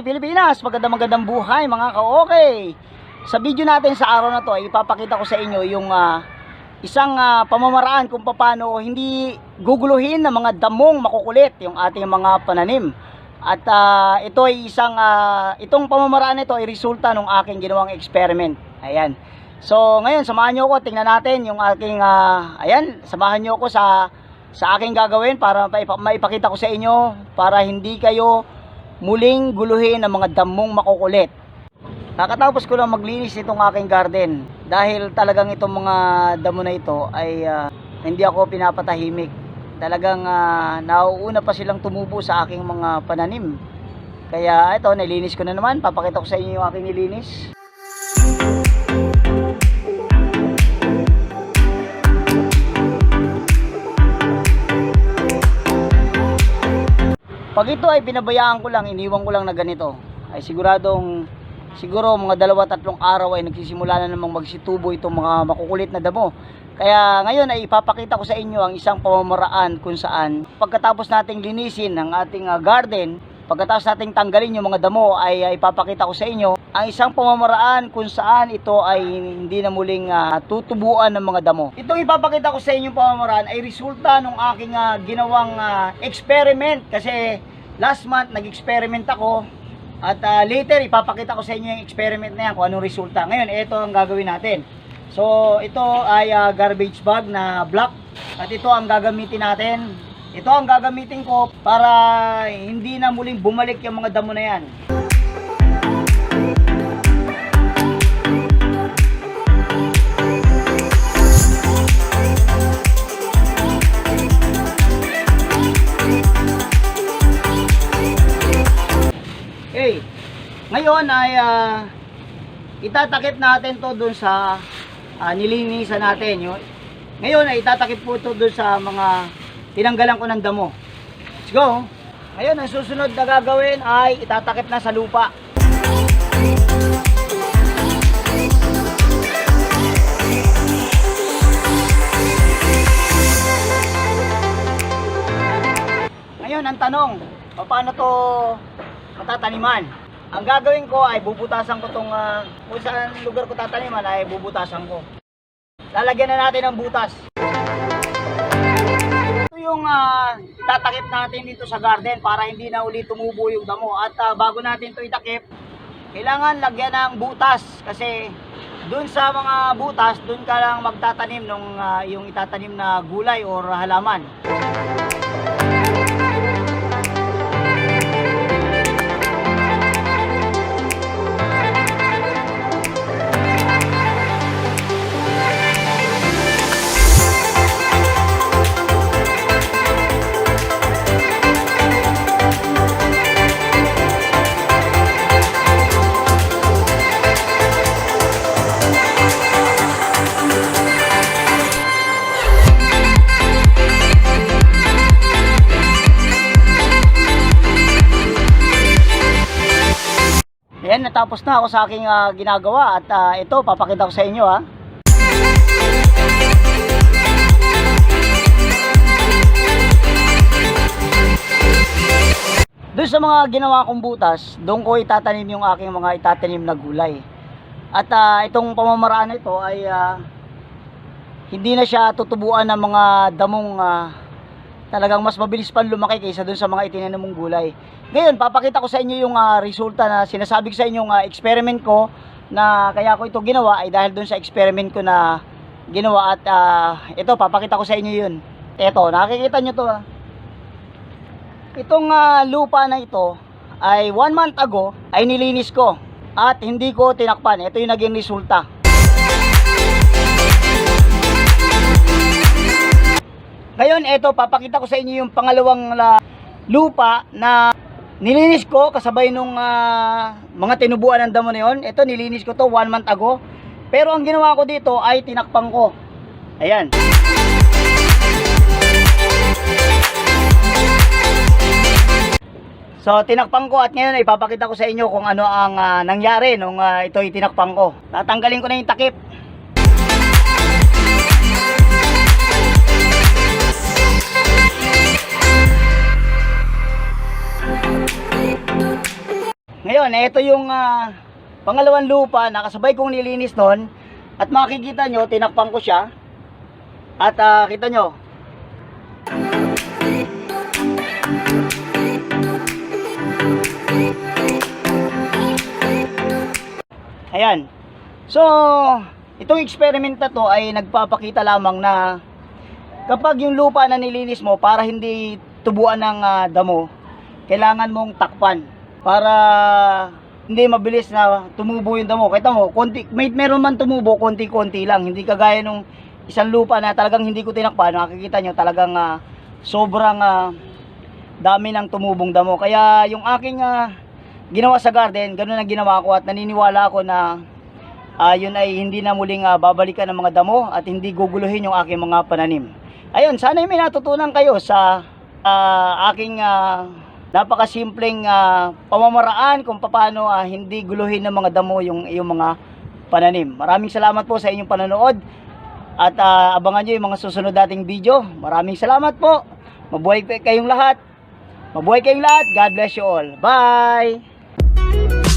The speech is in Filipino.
Hi Pilipinas! Magandang magandang buhay mga ka-okay! Sa video natin sa araw na to ay ipapakita ko sa inyo yung ah, isang ah, pamamaraan kung paano hindi guguluhin ng mga damong makukulit yung ating mga pananim. At ah, ito ay isang ah, itong pamamaraan ito ay resulta ng aking ginawang experiment. Ayan. So ngayon samahan niyo ako tingnan natin yung aking ah, ayan, samahan niyo ako sa sa aking gagawin para maipa- maipakita ko sa inyo para hindi kayo muling guluhin ng mga damong makukulit. Kakatapos ko lang maglinis itong aking garden dahil talagang itong mga damo na ito ay ah, hindi ako pinapatahimik. Talagang ah, nauuna pa silang tumubo sa aking mga pananim. Kaya ito, nilinis ko na naman. Papakita ko sa inyo yung aking nilinis. Pag ito ay pinabayaan ko lang, iniwan ko lang na ganito, ay siguradong siguro mga dalawa tatlong araw ay nagsisimula na namang magsitubo itong mga makukulit na damo. Kaya ngayon ay ipapakita ko sa inyo ang isang pamamaraan kung saan pagkatapos nating linisin ang ating ah, garden, pagkatapos nating tanggalin yung mga damo ay ipapakita ko sa inyo ang isang pamamaraan kung saan ito ay hindi na muling ah, tutubuan ng mga damo. Itong ipapakita ko sa inyo pamamaraan ay resulta ng aking ah, ginawang ah, experiment kasi last month nag-experiment ako at ah, later ipapakita ko sa inyo yung experiment na yan kung anong resulta. Ngayon, ito ang gagawin natin. So, ito ay ah, garbage bag na black at ito ang gagamitin natin. Ito ang gagamitin ko para hindi na muling bumalik yung mga damo na yan. Okay. Ngayon ay ah, itatakip natin to dun sa ah, nilinisan natin. Yung, ngayon ay itatakip po to dun sa mga tinanggalan ko ng damo. Let's go. Ngayon, ang susunod na gagawin ay itatakip na sa lupa. Ngayon, ang tanong, paano to matataniman? Ang gagawin ko ay bubutasan ko tong ah, kung saan lugar ko tataniman ay bubutasan ko. Lalagyan na natin ng butas. Ito yung ah, itatakip natin dito sa garden para hindi na ulit tumubo yung damo. At ah, bago natin to itakip, kailangan lagyan ng butas kasi dun sa mga butas, dun ka lang magtatanim ng yung itatanim na gulay or halaman. Natapos na ako sa aking ah, ginagawa at ah, ito, papakita ko sa inyo ha. Doon sa mga ginawa kong butas, doon ko itatanim yung aking mga itatanim na gulay. At ah, itong pamamaraan ito ay ah, hindi na siya tutubuan ng mga damong ah, talagang mas mabilis pa lumaki kaysa dun sa mga itinanim mong gulay. Ngayon, papakita ko sa inyo yung ah, resulta na sinasabi ko sa inyo nga experiment ko na kaya ko ito ginawa ay dahil dun sa experiment ko na ginawa at ah, ito, papakita ko sa inyo yun. Ito, nakikita nyo to ah. Itong ah, lupa na ito ay one month ago ay nilinis ko at hindi ko tinakpan. Ito yung naging resulta. Ngayon, eto, papakita ko sa inyo yung pangalawang la- lupa na nilinis ko kasabay nung ah, mga tinubuan ng damo na yun. Ito, nilinis ko to one month ago. Pero ang ginawa ko dito ay tinakpang ko. Ayan. So, tinakpang ko at ngayon ay ipapakita ko sa inyo kung ano ang ah, nangyari nung ah, ito itinakpang ko. Tatanggalin ko na yung takip. Ngayon, ito yung ah, pangalawang lupa na kasabay kong nilinis noon. At makikita nyo, tinakpan ko siya. At ah, kita nyo, Ayan. So, itong experiment na to ay nagpapakita lamang na kapag yung lupa na nilinis mo para hindi tubuan ng ah, damo, kailangan mong takpan para hindi mabilis na tumubo yung damo. Kita mo, konti, may meron man tumubo, konti-konti lang. Hindi kagaya nung isang lupa na talagang hindi ko tinakpan. Nakikita nyo talagang ah, sobrang ah, dami ng tumubong damo. Kaya yung aking ah, ginawa sa garden, ganun ang ginawa ko at naniniwala ako na ah, yun ay hindi na muling ah, babalikan ng mga damo at hindi guguluhin yung aking mga pananim. Ayun, sana may natutunan kayo sa ah, aking ah, napakasimpleng ah, pamamaraan kung paano ah, hindi guluhin ng mga damo yung iyong mga pananim. Maraming salamat po sa inyong panonood at ah, abangan nyo yung mga susunod dating video. Maraming salamat po. Mabuhay kayong lahat. Mabuhay kayong lahat. God bless you all. Bye!